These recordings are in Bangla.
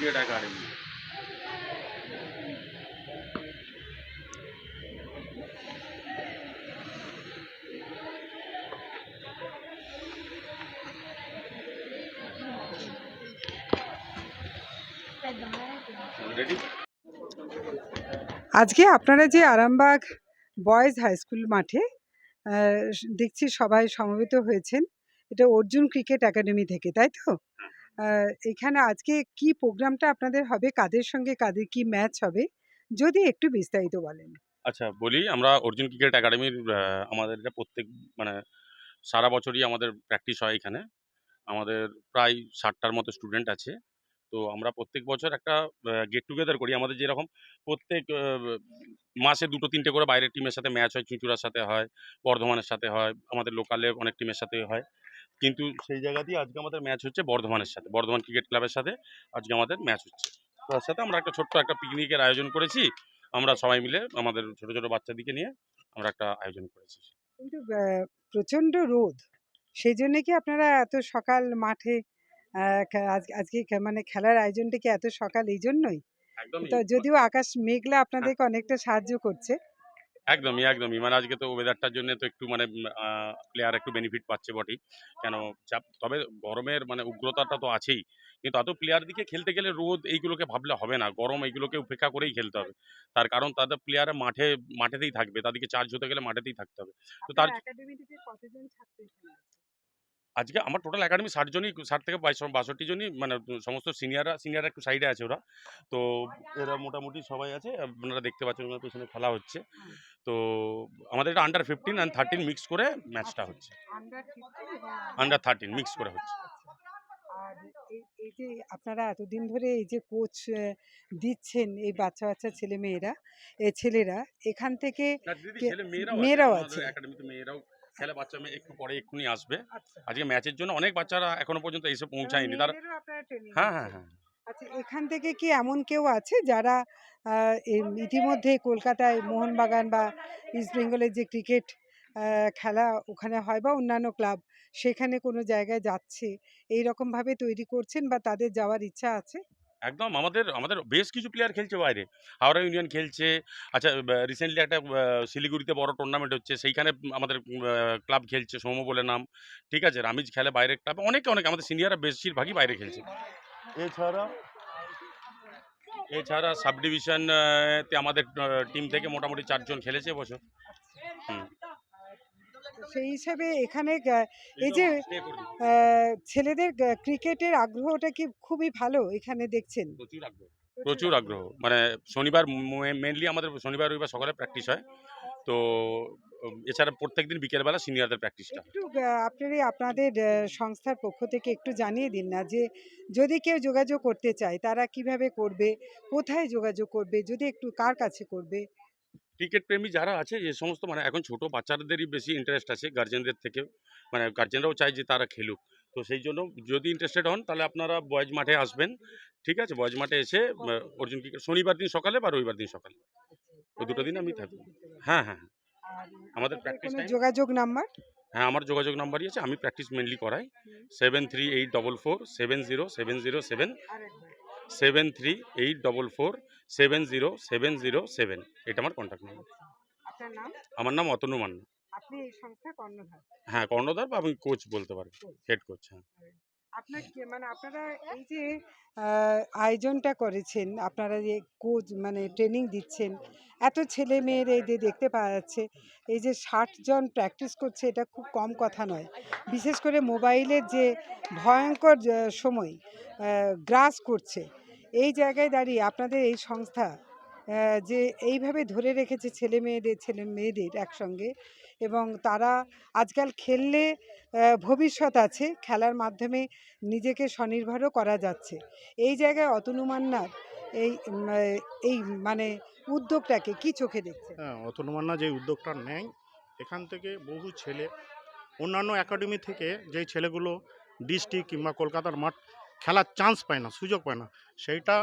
ক্রিকেট একাডেমি আজকে আপনারা যে আরামবাগ বয়েজ হাই স্কুল মাঠে দেখছি সবাই সমবেত হয়েছেন। এটা অর্জুন ক্রিকেট একাডেমি থেকে, তাই তো? এখানে আজকে কি প্রোগ্রামটা আপনাদের হবে? কাদের সঙ্গে কাদের কি ম্যাচ হবে? যদি একটু বিস্তারিত বলেন। আচ্ছা বলি আমরা অর্জুন ক্রিকেট একাডেমির আমাদের এটা প্রত্যেক মানে সারা বছরই আমাদের প্র্যাকটিস হয় এখানে। আমাদের প্রায় ষাটটার মতো স্টুডেন্ট আছে। তো আমরা প্রত্যেক বছর একটা গেট টুগেদার করি। আমাদের যেরকম প্রত্যেক মাসে দুটো, তিনটে করে বাইরের টিমের সাথে ম্যাচ হয়। চুঁচুড়ার সাথে হয়, বর্ধমানের সাথে হয়, আমাদের লোকালে অনেক টিমের সাথে হয়। কিন্তু সেই জায়গা দিয়ে আজকে আমাদের ম্যাচ হচ্ছে বর্ধমানের সাথে বর্ধমান ক্রিকেট ক্লাবের সাথে আজকে আমাদের ম্যাচ হচ্ছে। তার সাথে আমরা একটা ছোট্ট একটা পিকনিকের আয়োজন করেছি আমরা সবাই মিলে আমাদের ছোট ছোট বাচ্চাদিকে নিয়ে আমরা একটা আয়োজন করেছি। কিন্তু প্রচণ্ড রোদ সেই জন্য কি আপনারা এত সকাল মাঠে আজকে মানে খেলার আয়োজনটা কি এত সকাল? এই জন্যই? তো যদিও আকাশ মেঘলা আপনাদেরকে অনেকটা সাহায্য করছে একদমই একদমই। মানে আজকে তো ওয়েদারটার জন্য তো একটু মানে প্লেয়ার একটু বেনিফিট পাচ্ছে বটেই। কেন চাপ তবে গরমের মানে উগ্রতাটা তো আছেই। কিন্তু এত প্লেয়ার দিকে খেলতে গেলে রোদ এইগুলোকে ভাবলে হবে না। গরম এইগুলোকে উপেক্ষা করেই খেলতে হবে। তার কারণ তাদের প্লেয়ার মাঠে মাঠেতেই থাকবে। তাদেরকে চার্জ হতে গেলে মাঠেতেই থাকতে হবে। তো তার আজকে আমার টোটাল একাডেমি ষাট জনই ষাট থেকে বাইশ বাষট্টি জনই মানে সমস্ত সিনিয়ররা সিনিয়ররা একটু সাইডে আছে ওরা। তো এরা মোটামুটি সবাই আছে আপনারা দেখতে পাচ্ছেন ওনার পেছনে খেলা হচ্ছে। তো আমাদের এটা under fifteen and thirteen mix করে ম্যাচটা হচ্ছে। 15 এবং আন্ডার থার্টিন মিক্স করে হচ্ছে। আর এই যে আপনারা এতদিন ধরে এই যে কোচ দিচ্ছেন এই বাচ্চা বাচ্চা ছেলে মেয়েরা ছেলেরা এখান থেকে মেয়েরাও আছে আছে। একাডেমিতে মেয়েরাও খেলে বাচ্চা মেয়ে একটু পরে এক্ষুনি আসবে। আচ্ছা। আজকে ম্যাচের জন্য অনেক বাচ্চারা এখনও পর্যন্ত এসে পৌঁছায়নি। তারা হ্যাঁ হ্যাঁ হ্যাঁ। আচ্ছা এখান থেকে কি এমন কেউ আছে যারা ইতিমধ্যে কলকাতায় মোহনবাগান বা ইস্ট বেঙ্গলের যে ক্রিকেট খেলা ওখানে হয় বা অন্যান্য ক্লাব সেখানে কোনো জায়গায় যাচ্ছে এই রকম ভাবে তৈরি করছেন বা তাদের যাওয়ার ইচ্ছা আছে? একদম আমাদের আমাদের বেশ কিছু প্লেয়ার খেলছে বাইরে। হাওড়া ইউনিয়ন খেলছে আচ্ছা রিসেন্টলি একটা শিলিগুড়িতে বড় টুর্নামেন্ট হচ্ছে, সেইখানে আমাদের ক্লাব খেলছে সৌম বলে নাম। ঠিক আছে, রামিজ খেলে বাইরের ক্লাব অনেকে, অনেক, আমাদের সিনিয়ররা বেশিরভাগই বাইরে খেলছে। এছাড়া এছাড়া সাব ডিভিশন তে আমাদের টিম থেকে মোটামুটি চারজন খেলেছে বছর। হুম। সেই হিসাবে এখানে এই যে ছেলেদের ক্রিকেটের আগ্রহটা কি খুবই ভালো এখানে দেখছেন? প্রচুর আগ্রহ প্রচুর আগ্রহ। মানে শনিবার মেনলি আমাদের শনিবার রবিবার সকালে প্র্যাকটিস হয়। তো এছাড়া প্রত্যেকদিন বিকেলবেলা সিনিয়রদের প্র্যাকটিসটা একটু আপনার আপনারা আপনাদের সংস্থার পক্ষ থেকে একটু জানিয়ে দিন না যে যদি কেউ যোগাযোগ করতে চায় তারা কীভাবে করবে? কোথায় যোগাযোগ করবে? যদি একটু কার কাছে করবে? ক্রিকেট প্রেমী যারা আছে যে সমস্ত মানে এখন ছোট বাচ্চাদেরই বেশি ইন্টারেস্ট আছে গার্জেনদের থেকে। মানে গার্জেনরাও চায় যে তারা খেলুক। তো সেই জন্য যদি ইন্টারেস্টেড হন তাহলে আপনারা বয়েজ মাঠে আসবেন। ঠিক আছে? বয়েজ মাঠে এসে অর্জুন ক্রিকেট শনিবার দিন সকালে বা রবিবার দিন সকালে। ওই দুটো দিন আমি থাকব। হ্যাঁ হ্যাঁ হ্যাঁ। আমাদের time? যোগাযোগ নাম্বার? হ্যাঁ আমার যোগাযোগ নাম্বারই আছে। আমি প্র্যাকটিস মেনলি করাই। Seven three eight double four seven zero seven zero seven seven three eight double four seven zero seven zero seven এটা আমার কন্ট্যাক্ট নাম্বার আপনার নাম? আমার নাম অতনু মান্না। হ্যাঁ কর্ণধার বা আমি কোচ বলতে পারি। হেড কোচ হ্যাঁ। আপনার মানে আপনারা এই যে আয়োজনটা করেছেন আপনারা যে কোচ মানে ট্রেনিং দিচ্ছেন এত ছেলে মেয়ের এই যে দেখতে পাওয়া যাচ্ছে এই যে ষাট জন প্র্যাকটিস করছে এটা খুব কম কথা নয়। বিশেষ করে মোবাইলের যে ভয়ঙ্কর সময় গ্রাস করছে এই জায়গায় দাঁড়িয়ে আপনাদের এই সংস্থা যে এইভাবে ধরে রেখেছে ছেলে মেয়েদের ছেলে মেয়েদের একসঙ্গে এবং তারা আজকাল খেললে ভবিষ্যৎ আছে, খেলার মাধ্যমে নিজেকে স্বনির্ভরও করা যাচ্ছে। এই জায়গায় অতনু মান্নার এই এই মানে উদ্যোগটাকে কি চোখে দেখছে হ্যাঁ অতনুমান্না যে উদ্যোগটা নেয়, এখান থেকে বহু ছেলে, অন্যান্য একাডেমি থেকে যেই ছেলেগুলো ডিস্ট্রিক্ট কিংবা কলকাতার মাঠ খেলার চান্স পায় না, সুযোগ পায় না। সেইটা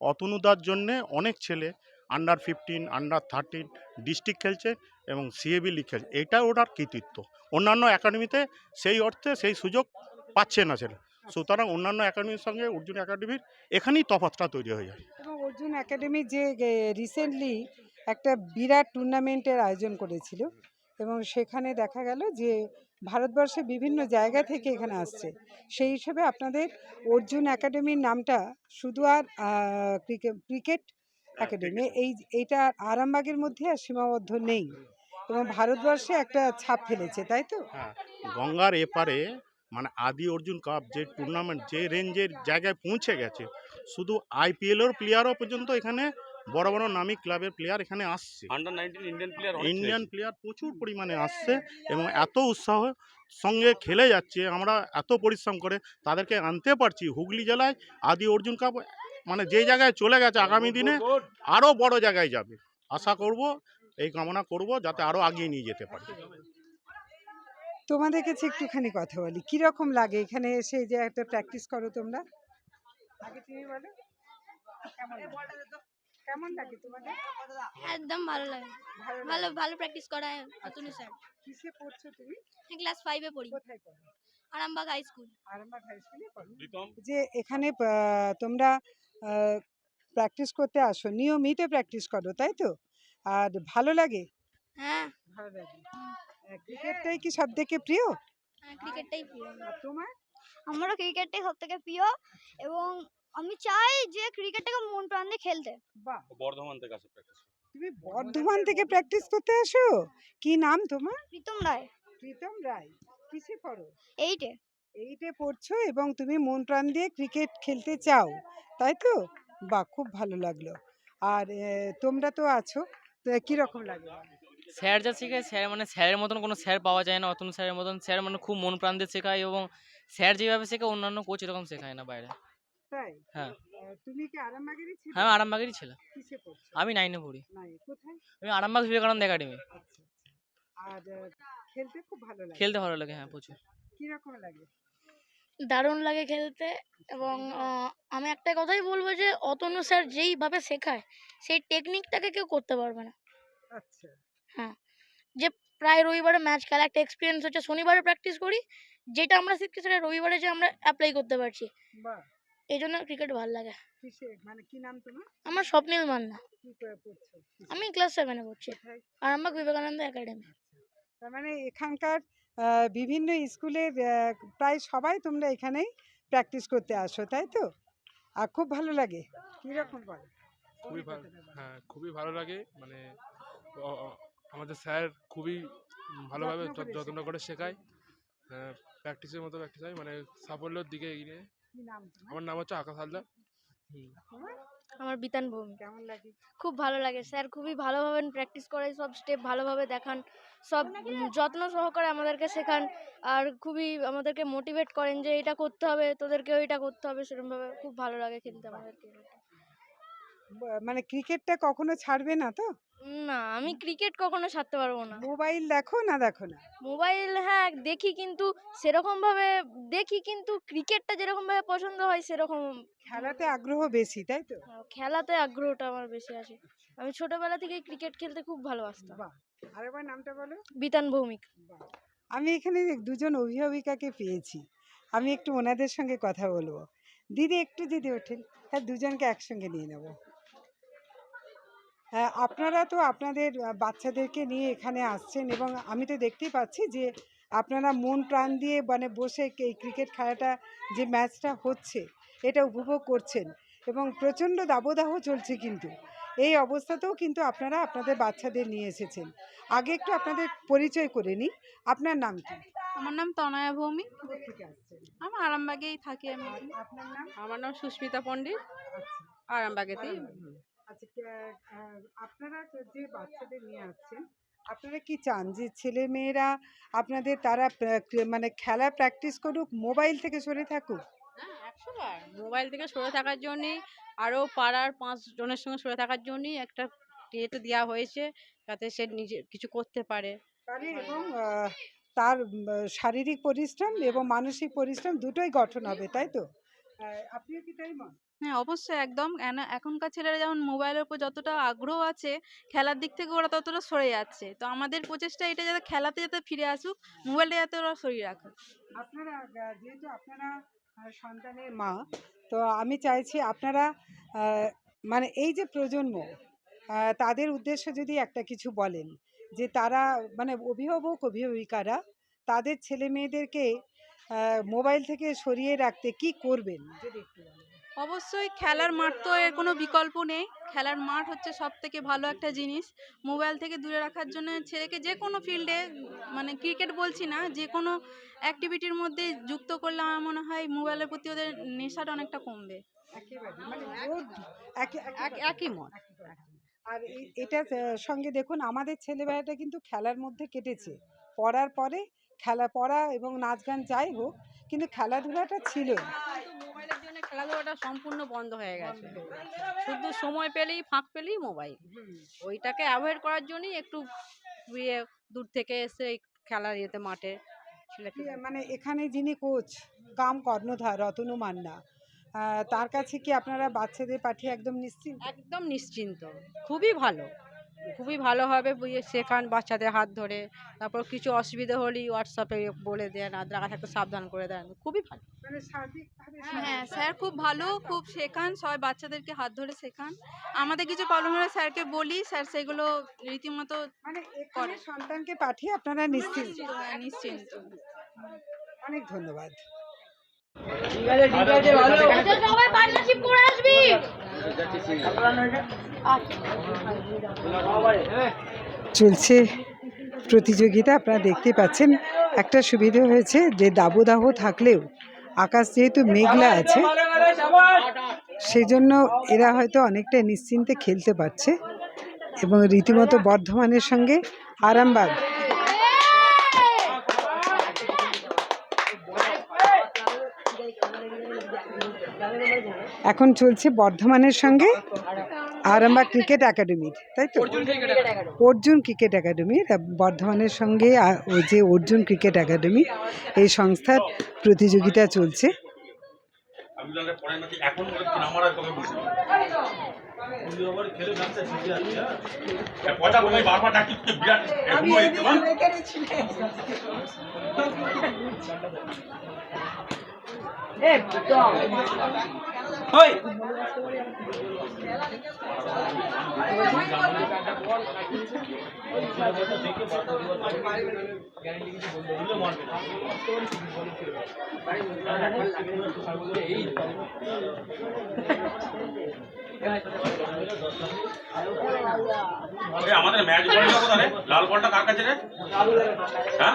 অতনুদার জন্যে অনেক ছেলে under fifteen under thirteen district খেলছে এবং সিএবি লিগ খেলছে। এইটা ওটার কৃতিত্ব। অন্যান্য একাডেমিতে সেই অর্থে সেই সুযোগ পাচ্ছে না ছেলে। সুতরাং অন্যান্য একাডেমির সঙ্গে অর্জুন একাডেমির এখানেই তফাৎটা তৈরি হয়ে যায়। এবং অর্জুন একাডেমি যে রিসেন্টলি একটা বিরাট টুর্নামেন্টের আয়োজন করেছিল। এবং সেখানে দেখা গেল যে ভারতবর্ষে বিভিন্ন জায়গা থেকে এখানে আসছে। সেই হিসেবে আপনাদের অর্জুন একাডেমির নামটা শুধু আর ক্রিকেট একাডেমি এই এইটা আরামবাগের মধ্যে আর সীমাবদ্ধ নেই এবং ভারতবর্ষে একটা ছাপ ফেলেছে তাই তো? হ্যাঁ গঙ্গার এপারে মানে আদি অর্জুন কাপ যে টুর্নামেন্ট যে রেঞ্জের জায়গায় পৌঁছে গেছে শুধু আইপিএলের প্লেয়ারও পর্যন্ত এখানে বড় বড় নামী ক্লাবের প্লেয়ার এখানে আসছে। Under nineteen Indian player Indian player প্রচুর পরিমাণে আসছে এবং এত উৎসাহ সঙ্গে খেলে যাচ্ছে। আমরা এত পরিশ্রম করে তাদেরকে আনতে পারছি। হুগলি জেলায় আদি অর্জুন কাপ মানে যে জায়গায় চলে গেছে আগামী দিনে আরও বড় জায়গায় যাবে। আশা করব এই কামনা করব যাতে আরও আগিয়ে নিয়ে যেতে পারি। তোমাদের কাছে একটুখানি কথা বলি। কীরকম লাগে? এখানে এসে যে একটা প্র্যাকটিস করো তোমরা? আগে তুমি বলো। কেমন লাগে? কেমন তোমাদের? একদম ভালো লাগে। ভালো ভালো ভালো প্র্যাকটিস করায় অতনু স্যার। কিসে পড়ছো তুমি? ক্লাস ফাইভে পড়ি। কোথায় পড়ো? Arambagh high school Arambagh high স্কুলে পড়ো? যে এখানে তোমরা প্র্যাকটিস করতে আসো। নিয়মিত প্র্যাকটিস করো তাই তো? আর ভালো লাগে? হ্যাঁ। ভালো লাগে। ক্রিকেটটাই কি সব থেকে প্রিয়? হ্যাঁ, ক্রিকেটটাই প্রিয়। আর তোমার? আমারও ক্রিকেটটাই সব থেকে প্রিয়। এবং আমি চাই যে ক্রিকেটটাকে মন প্রাণ দিয়ে খেলতে। বাহ! বর্ধমান থেকে আসে প্র্যাকটিস তুমি বর্ধমান থেকে প্র্যাকটিস করতে আসো? কি নাম তোমার? প্রীতম রায়। প্রীতম রায়। কিসে পড়ো? এইটে। এইটে পড়ছো এবং তুমি মন প্রাণ দিয়ে ক্রিকেট খেলতে চাও তাই তো? বাহ খুব ভালো লাগল। আর তোমরা তো আছো তো কীরকম লাগে? স্যার যা শেখায় স্যার মানে স্যারের মতন কোনো স্যার পাওয়া যায় না অতন স্যারের মতন। স্যার মানে খুব মন প্রাণ দিয়ে শেখায় এবং স্যার যেভাবে শেখায় অন্যান্য কোচ এরকম শেখায় না বাইরে। তাই? হ্যাঁ। তুমি কি আরামবাগেরই ছিল? হ্যাঁ আমি আরামবাগেরই ছিলাম। কিসে পড়ছো? আমি নাইনে পড়ি। নাই কোথায়? আমি আরামবাগ বিবেকানন্দ একাডেমি। আচ্ছা আচ্ছা। আর খেলতে খুব ভালো লাগে। খেলতে ভালো লাগে হ্যাঁ প্রচুর। কীরকম লাগে? দারুণ লাগে খেলতে এবং আমি একটা কথাই বলব যে অতনু স্যার যেইভাবে শেখায় সেই টেকনিকটাকে কেউ করতে পারবে না। আচ্ছা। প্রায় রবিবারে ম্যাচ খেলা একটা এক্সপিরিয়েন্স হচ্ছে শনিবারে প্র্যাকটিস করি যেটা আমরা শিখছি সেটা রবিবারে যে আমরা অ্যাপ্লাই করতে পারছি। বাহ! এই জন্য ক্রিকেট ভালো লাগে। মানে কি নাম তোমার? আমার স্বপ্নীল মান্না? আমি ক্লাস সেভেনে পড়ছি। আরামবাগ বিবেকানন্দ একাডেমি তার মানে এখানকার বিভিন্ন স্কুলে প্রায় সবাই তোমরা এখানেই প্র্যাকটিস করতে আসো তাই তো? আর খুব ভালো লাগে। কীরকম বলো? খুবই ভালো হ্যাঁ খুবই ভালো লাগে। মানে আমাদের স্যার খুবই ভালোভাবে যত্ন করে যত- যত্ন করে শেখায়। প্র্যাকটিসের মতো প্র্যাকটিস হয়। মানে সাফল্যের দিকে এগিয়ে। আমার নাম হচ্ছে আকাশ হালদার। আমার বিতান ভূমি কেমন লাগে? খুব ভালো লাগে স্যার খুবই ভালোভাবে প্র্যাকটিস করে সব স্টেপ ভালোভাবে দেখান সব যত্ন সহকারে আমাদেরকে শেখান আর খুবই আমাদেরকে মোটিভেট করেন যে এটা করতে হবে তোদেরকেও এটা করতে হবে সেরকমভাবে খুব ভালো লাগে খেলতে আমাদেরকে। মানে ক্রিকেটটা কখনো ছাড়বে না তো? না আমি ক্রিকেট কখনো ছাড়তে পারব না। মোবাইল দেখো না দেখো না? মোবাইল হ্যাঁ দেখি কিন্তু সেরকমভাবে দেখি কিন্তু ক্রিকেটটা যেরকমভাবে পছন্দ হয় সেরকম খেলাতে আগ্রহ বেশি তাই তো? খেলাতে আগ্রহটা আমার বেশি আছে আমি ছোটবেলা থেকে ক্রিকেট খেলতে খুব ভালোবাসতাম। বাহ! আরেকবার নামটা বলো। বিতান ভৌমিক। আমি এখানে দুজন অভিভাবিকাকে পেয়েছি। আমি একটু ওনাদের সঙ্গে কথা বলব। দিদি একটু যদি ওঠেন হ্যাঁ দুজনকে একসঙ্গে নিয়ে নেব। হ্যাঁ আপনারা তো আপনাদের বাচ্চাদেরকে নিয়ে এখানে আসছেন এবং আমি তো দেখতেই পাচ্ছি যে আপনারা মন প্রাণ দিয়ে মানে বসে এই ক্রিকেট খেলাটা যে ম্যাচটা হচ্ছে এটা উপভোগ করছেন এবং প্রচণ্ড দাবদাহ চলছে কিন্তু। এই অবস্থাতেও কিন্তু আপনারা আপনাদের বাচ্চাদের নিয়ে এসেছেন। আগে একটু আপনাদের পরিচয় করে নিই। আপনার নাম কি? আমার নাম তনয়া ভৌমি আমি আরামবাগেই থাকি আমি আপনার নাম? আমার নাম সুস্মিতা পণ্ডিত। আচ্ছা। আরামবাগেতেই। আরামবাগে। আচ্ছা আপনারা যে বাচ্চাদের নিয়ে আসছেন আপনারা কি চান যে ছেলে মেয়েরা আপনাদের তারা মানে খেলা প্র্যাকটিস করুক মোবাইল থেকে সরে থাকুক? মোবাইল থেকে সরে থাকার জন্যই আরও পাড়ার পাঁচ জনের সঙ্গে সরে থাকার জন্যই একটা ইয়েতে দেওয়া হয়েছে যাতে সে নিজে কিছু করতে পারে। এবং তার শারীরিক পরিশ্রম এবং মানসিক পরিশ্রম দুটোই গঠন হবে তাই তো? আপনিও কি তাই মত হ্যাঁ অবশ্যই একদম। কেন এখনকার ছেলেরা যেমন মোবাইলের উপর যতটা আগ্রহ আছে, খেলার দিক থেকে ওরা ততটা সরে যাচ্ছে। তো আমাদের প্রচেষ্টা এটা যাতে খেলাতে যাতে ফিরে আসুক, মোবাইলটা যাতে ওরা সরিয়ে রাখে আপনারা যেহেতু আপনারা সন্তানের মা, তো আমি চাইছি আপনারা মানে এই যে প্রজন্ম তাদের উদ্দেশ্যে যদি একটা কিছু বলেন, যে তারা মানে অভিভাবক, অভিভাবিকারা, তাদের ছেলে মেয়েদেরকে মোবাইল থেকে সরিয়ে রাখতে কি করবেন? যদি একটু। অবশ্যই খেলার মাঠ তো এর কোনো বিকল্প নেই। খেলার মাঠ হচ্ছে সব থেকে ভালো একটা জিনিস। মোবাইল থেকে দূরে রাখার জন্য ছেলেকে যে কোনো ফিল্ডে মানে ক্রিকেট বলছি না যে কোনো অ্যাক্টিভিটির মধ্যে যুক্ত করলে আমার মনে হয় মোবাইলের প্রতি ওদের নেশাটা অনেকটা কমবে। মানে একই মত। আর এটার সঙ্গে দেখুন আমাদের ছেলেবেলাটা কিন্তু খেলার মধ্যে কেটেছে। পড়ার পরে খেলা পড়া এবং নাচ গান যাই হোক কিন্তু খেলাধুলাটা ছিল খেলাধুলাটা সম্পূর্ণ বন্ধ হয়ে গেছে। শুধু সময় পেলেই ফাঁক পেলেই মোবাইল ওইটাকে অ্যাভয়েড করার জন্যই একটু ইয়ে দূর থেকে এসে খেলার ইয়েতে মাঠে ছেলেকে মানে এখানে যিনি কোচ কাম কর্ণধার রতনু মান্না তার কাছে কি আপনারা বাচ্চাদের পাঠিয়ে একদম নিশ্চিন্ত? একদম নিশ্চিন্ত। খুবই ভালো। খুবই ভালোভাবে বুঝিয়ে শেখান বাচ্চাদের হাত ধরে। তারপর কিছু অসুবিধা হলেই হোয়াটসঅ্যাপে বলে দেন আর রাখা থাকতে সাবধান করে দেন। খুবই ভালো। মানে হ্যাঁ স্যার খুব ভালো খুব শেখান সবাই বাচ্চাদেরকে হাত ধরে শেখান। আমাদের কিছু প্রবলেম হলে স্যারকে বলি স্যার সেগুলো রীতিমতো করে। সন্তানকে পাঠিয়ে আপনারা নিশ্চিন্ত হ্যাঁ, নিশ্চিন্ত। অনেক ধন্যবাদ। সবাই পার্টনারশিপ করে আসবি চলছে প্রতিযোগিতা, আপনারা দেখতে পাচ্ছেন। একটা সুবিধা হয়েছে যে দাবদাহ থাকলেও আকাশ যেহেতু মেঘলা আছে সেই জন্য এরা হয়তো অনেকটা নিশ্চিন্তে খেলতে পারছে। এবং রীতিমতো বর্ধমানের সঙ্গে আরামবাগ এখন চলছে বর্ধমানের সঙ্গে আরামবাগ ক্রিকেট একাডেমির তাই তো? অর্জুন ক্রিকেট একাডেমির বর্ধমানের সঙ্গে ওই যে অর্জুন ক্রিকেট একাডেমি এই সংস্থার প্রতিযোগিতা চলছে। বিরাট আমাদের ম্যাচ বল যাব লাল বলটা কার কাছে রে? হ্যাঁ?